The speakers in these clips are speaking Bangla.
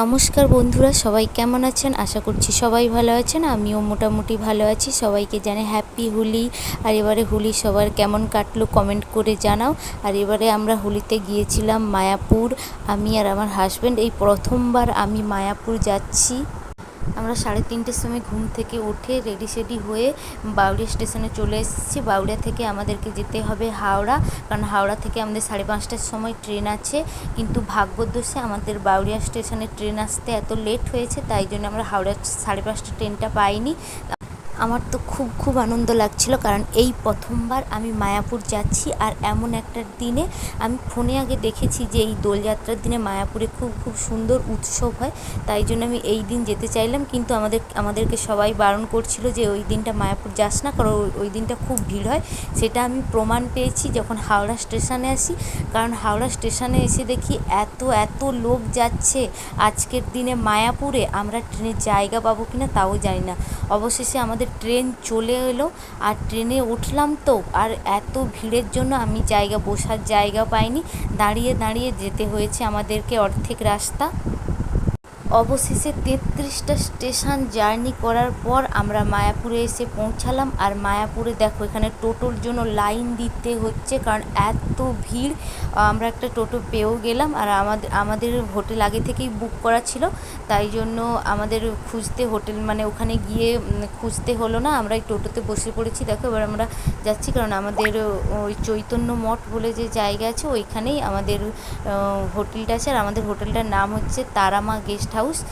নমস্কার বন্ধুরা, সবাই কেমন আছেন? আশা করছি সবাই ভালো আছেন। আমিও মোটামুটি ভালো আছি। সবাইকে জানে হ্যাপি হোলি আর এবারে হোলি সবার কেমন কাটলো কমেন্ট করে জানাও। আর এবারে আমরা হোলিতে গিয়েছিলাম মায়াপুর। আমি আর আমার হাজব্যান্ড এই প্রথমবার আমি মায়াপুর যাচ্ছি। আমরা সাড়ে তিনটের সময় ঘুম থেকে উঠে রেডি সেডি হয়ে বাউড়িয়া স্টেশনে চলে এসেছি। বাউড়িয়া থেকে আমাদেরকে যেতে হবে হাওড়া, কারণ হাওড়া থেকে আমাদের সাড়ে পাঁচটার সময় ট্রেন আছে। কিন্তু ভাগ্যদোষে আমাদের বাউড়িয়া স্টেশনে ট্রেন আসতে এত লেট হয়েছে, তাই জন্য আমরা হাওড়া সাড়ে পাঁচটা ট্রেনটা পাইনি। আমার তো খুব খুব আনন্দ লাগছিল, কারণ এই প্রথমবার আমি মায়াপুর যাচ্ছি আর এমন একটা দিনে আমি ফোনে আগে দেখেছি যে এই দোলযাত্রার দিনে মায়াপুরে খুব খুব সুন্দর উৎসব হয়, তাই জন্য আমি এই দিন যেতে চাইলাম। কিন্তু আমাদের, আমাদেরকে সবাই বারণ করছিল যে ওই দিনটা মায়াপুর যাস না, কারণ ওই- দিনটা খুব ভিড় হয়। সেটা আমি প্রমাণ পেয়েছি যখন হাওড়া স্টেশনে আসি, কারণ হাওড়া স্টেশনে এসে দেখি এত এত লোক যাচ্ছে। আজকের দিনে মায়াপুরে আমরা ট্রেনের জায়গা পাবো কিনা তাও জানি না। অবশেষে আমাদের ট্রেন চলে এলো আর ট্রেনে উঠলাম তো। আর এত ভিড়ের জন্য আমি জায়গা, বসার জায়গা পাইনি। দাঁড়িয়ে দাঁড়িয়ে যেতে হয়েছে আমাদেরকে অর্ধেক রাস্তা। অবশেষে তেত্রিশটা স্টেশন জার্নি করার পর আমরা মায়াপুরে এসে পৌঁছালাম। আর মায়াপুরে দেখো, এখানে টোটোর জন্য লাইন দিতে হচ্ছে কারণ এত ভিড়। আমরা একটা টোটো পেয়েও গেলাম আর আমাদের আমাদের হোটেল আগে থেকেই বুক করা ছিল। তাই জন্য আমাদের খুঁজতে হোটেল মানে ওখানে গিয়ে খুঁজতে হলো না। আমরা এই টোটোতে বসে পড়েছি। দেখো, এবার আমরা যাচ্ছি কারণ আমাদের ওই চৈতন্য মঠ বলে যে জায়গা আছে, ওইখানেই আমাদের হোটেলটা আছে। আর আমাদের হোটেলটার নাম হচ্ছে তারামা গেস্ট হাউস। ውስጥ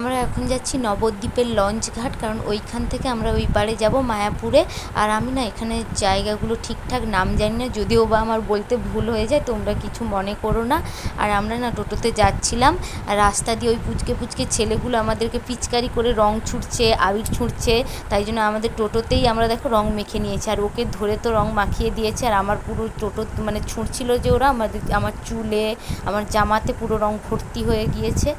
আমরা এখন যাচ্ছি নবদ্বীপের লঞ্চ ঘাট কারণ ওইখান থেকে আমরা ওই পারে যাব মায়াপুরে। আর আমি না এখানে জায়গাগুলো ঠিকঠাক নাম জানি না, যদিও বা আমার বলতে ভুল হয়ে যায়, তোমরা কিছু মনে করো না। আর আমরা না টোটোতে যাচ্ছিলাম, আর রাস্তা দিয়ে ওই পুচকে পুচকে ছেলেগুলো আমাদেরকে পিচকারি করে রং ছুটছে আবির ছুঁড়ছে, তাই জন্য আমাদের টোটোতেই আমরা দেখো রং মেখে নিয়েছি। আর ওকে ধরে তো রং মাখিয়ে দিয়েছে, আর আমার পুরো টোটো মানে ছুঁড়ছিল যে ওরা, আমাদের আমার চুলে, আমার জামাতে পুরো রং ভর্তি হয়ে গিয়েছে।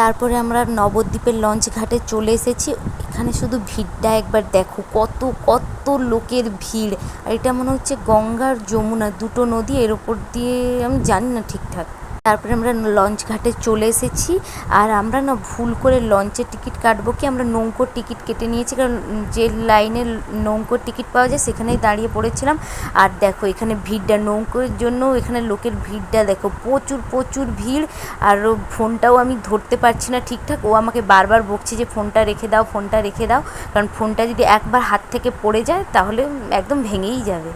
তারপরে আমরা নবদ্বীপের লঞ্চ ঘাটে চলে এসেছি। এখানে শুধু ভিড়টা একবার দেখো, কত কত লোকের ভিড়। আর এটা মনে হচ্ছে গঙ্গার যমুনা, দুটো নদী এর ওপর দিয়ে, আমি জানি না ঠিকঠাক। তারপরে আমরা লঞ্চ ঘাটে চলে এসেছি। আর আমরা না ভুল করে লঞ্চের টিকিট কাটবো কি, আমরা নৌকোর টিকিট কেটে নিয়েছি। কারণ যে লাইনে নৌকোর টিকিট পাওয়া যায়, সেখানেই দাঁড়িয়ে পড়েছিলাম। আর দেখো, এখানে ভিড়টা, নৌকোর জন্য এখানে লোকের ভিড়টা দেখো, প্রচুর প্রচুর ভিড়। আর ফোনটাও আমি ধরতে পারছি না ঠিকঠাক। ও আমাকে বারবার বকছে যে, ফোনটা রেখে দাও, ফোনটা রেখে দাও। কারণ ফোনটা যদি একবার হাত থেকে পড়ে যায়, তাহলে একদম ভেঙেই যাবে।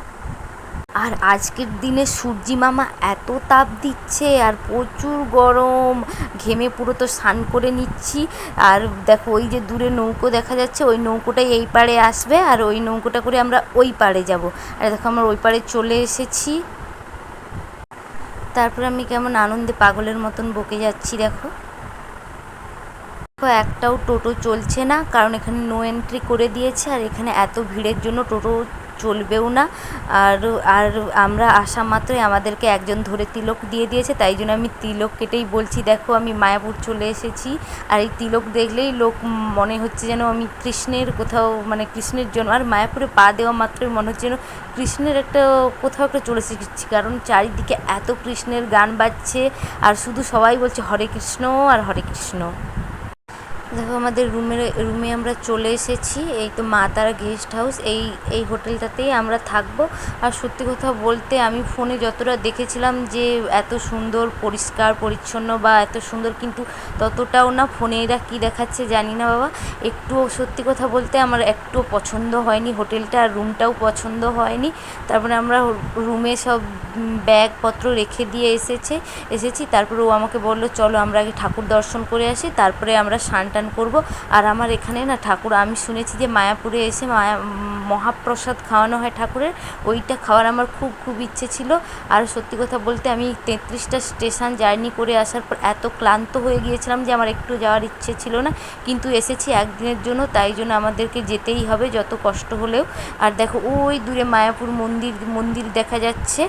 আর আজকের দিনে সূর্যি মামা এত তাপ দিচ্ছে আর প্রচুর গরম। ঘেমে পুরো তো স্নান করে নিচ্ছি। আর দেখো, ওই যে দূরে নৌকো দেখা যাচ্ছে, ওই নৌকোটাই এই পাড়ে আসবে আর ওই নৌকোটা করে আমরা ওই পাড়ে যাব। আর দেখো, আমরা ওই পাড়ে চলে এসেছি। তারপরে আমি কেমন আনন্দে পাগলের মতন বকে যাচ্ছি, দেখো। দেখো, একটাও টোটো চলছে না, কারণ এখানে নো এন্ট্রি করে দিয়েছে আর এখানে এত ভিড়ের জন্য টোটো চলবেও না। আর আর আমরা আসা মাত্রই আমাদেরকে একজন ধরে তিলক দিয়ে দিয়েছে, তাই জন্য আমি তিলক কেটেই বলছি, দেখো আমি মায়াপুর চলে এসেছি। আর এই তিলক দেখলেই লোক মনে হচ্ছে যেন আমি কৃষ্ণের কোথাও মানে কৃষ্ণের জন্য, আর মায়াপুরে পা দেওয়া মাত্রই মনে হচ্ছে যেন কৃষ্ণের একটা কোথাও একটা চলে এসেছি। কারণ চারিদিকে এত কৃষ্ণের গান বাজছে, আর শুধু সবাই বলছে, হরে কৃষ্ণ আর হরে কৃষ্ণ। দেখো, আমাদের রুমের রুমে আমরা চলে এসেছি। এই তো মা তারা গেস্ট হাউস এই এই হোটেলটাতেই আমরা থাকব। আর সত্যি কথা বলতে, আমি ফোনে যতটা দেখেছিলাম যে এত সুন্দর, পরিষ্কার, পরিচ্ছন্ন বা এত সুন্দর, কিন্তু ততটাও না ফোনে এরা কী দেখাচ্ছে জানি না বাবা। একটুও সত্যি কথা বলতে আমার একটু পছন্দ হয়নি হোটেলটা, আর রুমটাও পছন্দ হয়নি। তারপরে আমরা রুমে সব ব্যাগপত্র রেখে দিয়ে এসেছে, এসেছি। তারপরে ও আমাকে বলল, চলো আমরা আগে ঠাকুর দর্শন করে আসি, তারপরে আমরা স্নান টান করব। আর আমার এখানে না ঠাকুর, আমি শুনেছি যে মায়াপুরে এসে মায়া, মহাপ্রসাদ খাওয়ানো হয় ঠাকুরের। ওইটা খাওয়ার আমার খুব খুব ইচ্ছে ছিল। আর সত্যি কথা বলতে আমি তেত্রিশটা স্টেশন জার্নি করে আসার পর এত ক্লান্ত হয়ে গিয়েছিলাম যে আমার একটু যাওয়ার ইচ্ছে ছিল না। কিন্তু এসেছি একদিনের জন্য, তাই জন্য আমাদেরকে যেতেই হবে যত কষ্ট হলেও। আর দেখো, ওই দূরে মায়াপুর মন্দির মন্দির দেখা যাচ্ছে।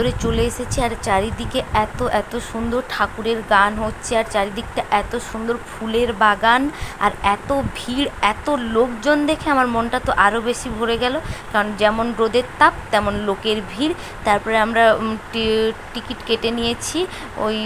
ভেতরে চলে এসেছি আর চারিদিকে এত এত সুন্দর ঠাকুরের গান হচ্ছে আর চারিদিকটা এত সুন্দর ফুলের বাগান আর এত ভিড়, এত লোকজন দেখে আমার মনটা তো আরও বেশি ভরে গেল। কারণ যেমন রোদের তাপ, তেমন লোকের ভিড়। তারপরে আমরা টিকিট কেটে নিয়েছি ওই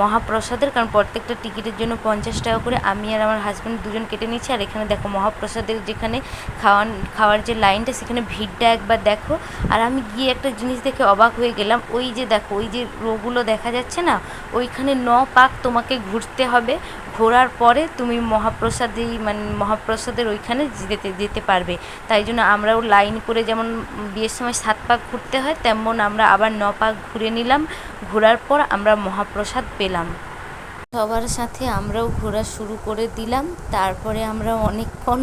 মহাপ্রসাদের। কারণ প্রত্যেকটা টিকিটের জন্য পঞ্চাশ টাকা করে আমি আর আমার হাজব্যান্ড দুজন কেটে নিয়েছি। আর এখানে দেখো মহাপ্রসাদের যেখানে খাওয়ান, খাওয়ার যে লাইনটা, সেখানে ভিড়টা একবার দেখো। আর আমি গিয়ে একটা জিনিস দেখে অবাক হয়ে গেলাম। ওই যে দেখো, ওই যে রোগুলো দেখা যাচ্ছে না, ওইখানে ন পাক তোমাকে ঘুরতে হবে। ঘোরার পরে তুমি মহাপ্রসাদেই মানে মহাপ্রসাদের ওইখানে যেতে যেতে পারবে। তাই জন্য আমরাও লাইন করে যেমন বিয়ের সময় সাত পাক ঘুরতে হয়, তেমন আমরা আবার ন পাক ঘুরে নিলাম। ঘোরার পর আমরা মহাপ্রসাদ পেলাম। সবার সাথে আমরাও ঘোরা শুরু করে দিলাম। তারপরে আমরা অনেকক্ষণ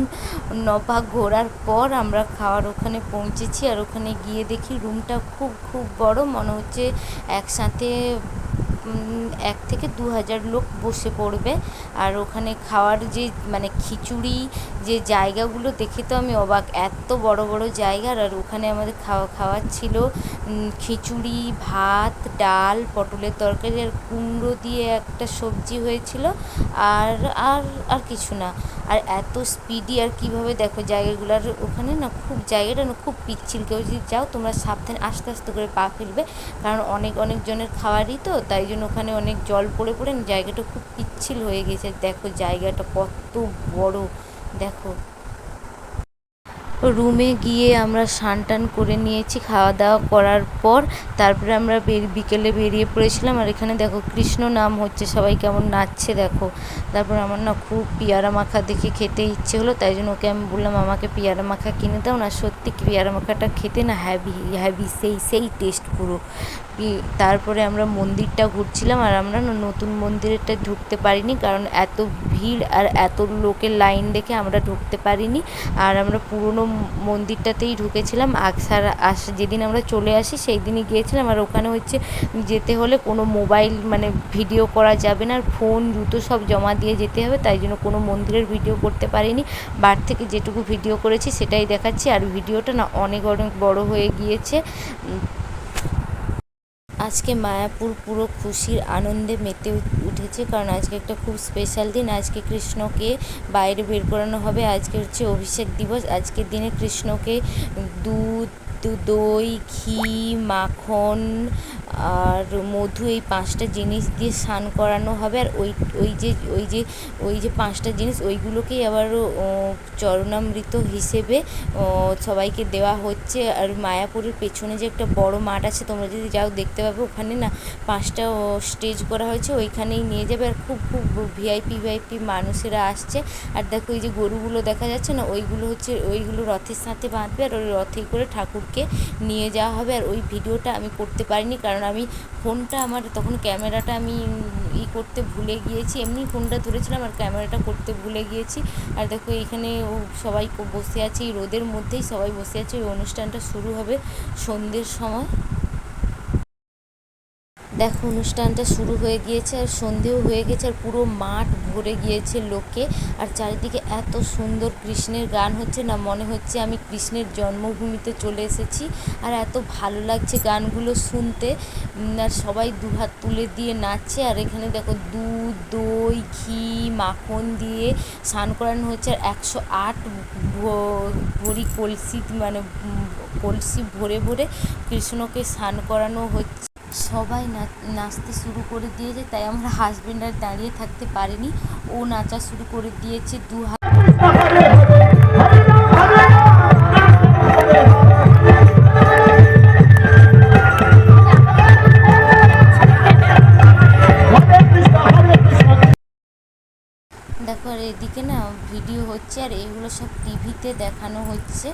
নপা ঘোরার পর আমরা খাওয়ার ওখানে পৌঁছেছি আর ওখানে গিয়ে দেখি রুমটা খুব খুব বড় মনে হচ্ছে একসাথে এক থেকে দু হাজার লোক বসে পড়বে। আর ওখানে খাওয়ার যে মানে খিচুড়ি যে জায়গাগুলো দেখে তো আমি অবাক। এত বড় বড় জায়গার আর ওখানে আমাদের খাওয়া, খাওয়ার ছিল খিচুড়ি, ভাত, ডাল, পটলের তরকারি, আর কুমড়ো দিয়ে একটা সবজি হয়েছিল। আর আর আর কিছু না। আর এত স্পিডি আর কীভাবে দেখো জায়গাগুলো আর ওখানে না খুব জায়গাটা না খুব পিচ্ছিল। কেউ যদি যাও তোমরা সাবধানে আস্তে আস্তে করে পা ফেলবে। কারণ অনেক অনেক জনের খাওয়ারই তো, তাই জন্য ওখানে অনেক জল পড়ে পড়ে জায়গাটা খুব পিচ্ছিল হয়ে গেছে। দেখো জায়গাটা কত বড়। দেখো রুমে গিয়ে আমরা স্নান টান করে নিয়েছি খাওয়া দাওয়া করার পর তারপরে আমরা বিকেলে বেরিয়ে পড়েছিলাম। আর এখানে দেখো কৃষ্ণ নাম হচ্ছে, সবাই কেমন নাচছে দেখো। তারপর আমার না খুব পিয়ারা মাখা দেখে খেতে ইচ্ছে হলো, তাই জন্য ওকে আমি বললাম, আমাকে পিয়ারা মাখা কিনে দাও না, সত্যি পিয়ারা মাখাটা খেতে না হ্যাভি হ্যাভি সেই সেই টেস্ট পুরো। তারপরে আমরা মন্দিরটা ঘুরছিলাম আর আমরা নতুন মন্দিরেরটা ঢুকতে পারিনি কারণ এত ভিড় আর এত লোকের লাইন দেখে আমরা ঢুকতে পারিনি। আর আমরা পুরনো মন্দিরটাতেই ঢুকেছিলাম। আকসার আস, যেদিন আমরা চলে আসি সেই দিনই গিয়েছিলাম। আর ওখানে হচ্ছে যেতে হলে কোনো মোবাইল মানে ভিডিও করা যাবে না। আর ফোন, জুতো সব জমা দিয়ে যেতে হবে। তাই জন্য কোনো মন্দিরের ভিডিও করতে পারিনি। বার থেকে যেটুকু ভিডিও করেছি সেটাই দেখাচ্ছি। আর ভিডিওটা না অনেক অনেক বড় হয়ে গিয়েছে। আজকে মায়াপুর পুরো খুশির আনন্দে মেতে উঠেছে। কারণ আজকে একটা খুব স্পেশাল দিন। আজকে কৃষ্ণকে বাইরে বের করানো হবে। আজকে হচ্ছে অভিষেক দিবস। আজকের দিনে কৃষ্ণকে দুধ দই, ঘি, মাখন আর মধু এই পাঁচটা জিনিস দিয়ে স্নান করানো হবে। আর ওই ওই যে ওই যে ওই যে পাঁচটা জিনিস, ওইগুলোকেই আবার চরণামৃত হিসেবে সবাইকে দেওয়া হচ্ছে। আর মায়াপুরের পেছনে যে একটা বড় মাঠ আছে, তোমরা যদি যাও দেখতে পাবে, ওখানে না পাঁচটা স্টেজ করা হয়েছে, ওইখানেই নিয়ে যাবে। আর খুব খুব ভিআইপি ভিআইপি মানুষেরা আসছে। আর দেখো ওই যে গরুগুলো দেখা যাচ্ছে না, ওইগুলো হচ্ছে, ওইগুলো রথের সাথে বাঁধবে, আর ওই রথে করে ঠাকুরকে নিয়ে যাওয়া হবে আর ওই ভিডিওটা আমি করতে পারিনি কারণ আমি ফোনটা আমার তখন ক্যামেরাটা আমি ই করতে ভুলে গিয়েছি। এমনি ফোনটা ধরেছিলাম আর ক্যামেরাটা করতে ভুলে গিয়েছি। আর দেখো এখানে সবাই বসে আছে, এই রোদের মধ্যেই সবাই বসে আছে। ওই অনুষ্ঠানটা শুরু হবে সন্ধ্যের সময়। দেখো, অনুষ্ঠানটা শুরু হয়ে গিয়েছে আর সন্ধেও হয়ে গেছে আর পুরো মাঠ ভরে গিয়েছে লোকে আর চারিদিকে এত সুন্দর কৃষ্ণের গান হচ্ছে না, মনে হচ্ছে আমি কৃষ্ণের জন্মভূমিতে চলে এসেছি। আর এত ভালো লাগছে গানগুলো শুনতে। আর সবাই দুহাত তুলে দিয়ে নাচছে। আর এখানে দেখো, দুধ, দই, ঘি, মাখন দিয়ে স্নান করানো হচ্ছে। আর একশো আট ভরি কলসি মানে কলসি ভরে ভরে কৃষ্ণকে স্নান করানো হচ্ছে। সবাই নাচতে শুরু করে দিয়েছে, তাই আমার হাজবেন্ড আর দাঁড়িয়ে থাকতে পারিনি। ও নাচা শুরু করে দিয়েছে দু দেখো, আর এদিকে না ভিডিও হচ্ছে, আর এইগুলো সব টিভিতে দেখানো হচ্ছে।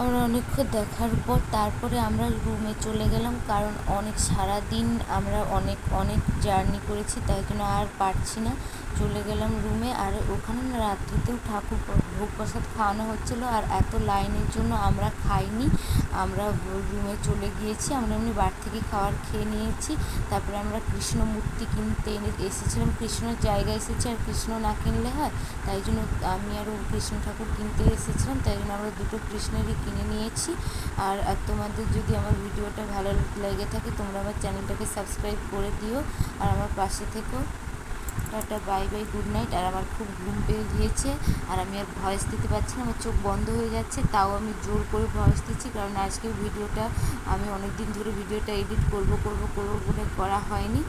আমরা অনেকক্ষণ দেখার পর তারপরে আমরা রুমে চলে গেলাম, কারণ অনেক সারা দিন আমরা অনেক অনেক জার্নি করেছি, তাই জন্য আর পারছি না। চলে গেলাম রুমে আর ওখানে রাত্রিতেও ঠাকুর ভোগ প্রসাদ খাওয়ানো হচ্ছিল, আর এত লাইনের জন্য আমরা খাইনি। আমরা রুমে চলে গিয়েছি, আমরা এমনি বাড়ি থেকে খাবার খেয়ে নিয়েছি। তারপরে আমরা কৃষ্ণ মূর্তি কিনতে এনে, এসেছিলাম। কৃষ্ণর জায়গায় এসেছি, আর কৃষ্ণ না কিনলে হয়, তাই জন্য আমি আরও কৃষ্ণ ঠাকুর কিনতে এসেছিলাম। তাই জন্য আমরা দুটো কৃষ্ণেরই কিনে নিয়েছি। আর তোমাদের যদি আমার ভিডিওটা ভালো লেগে থাকে, তোমরা আমার চ্যানেলটাকে সাবস্ক্রাইব করে দিও। আর আমার পাশে থেকো। Tata, bye bye, good night. আর আমার খুব ঘুম পেয়ে গিয়েছে। আর আমি আর ভয়েস দিতে পারছি না, আমার চোখ বন্ধ হয়ে যাচ্ছে। তাও আমি জোর করে ভয়েস দিচ্ছি, কারণ আজকে ভিডিওটা আমি অনেক দিন ধরে ভিডিওটা এডিট করব করব করব বলে করা হয়নি।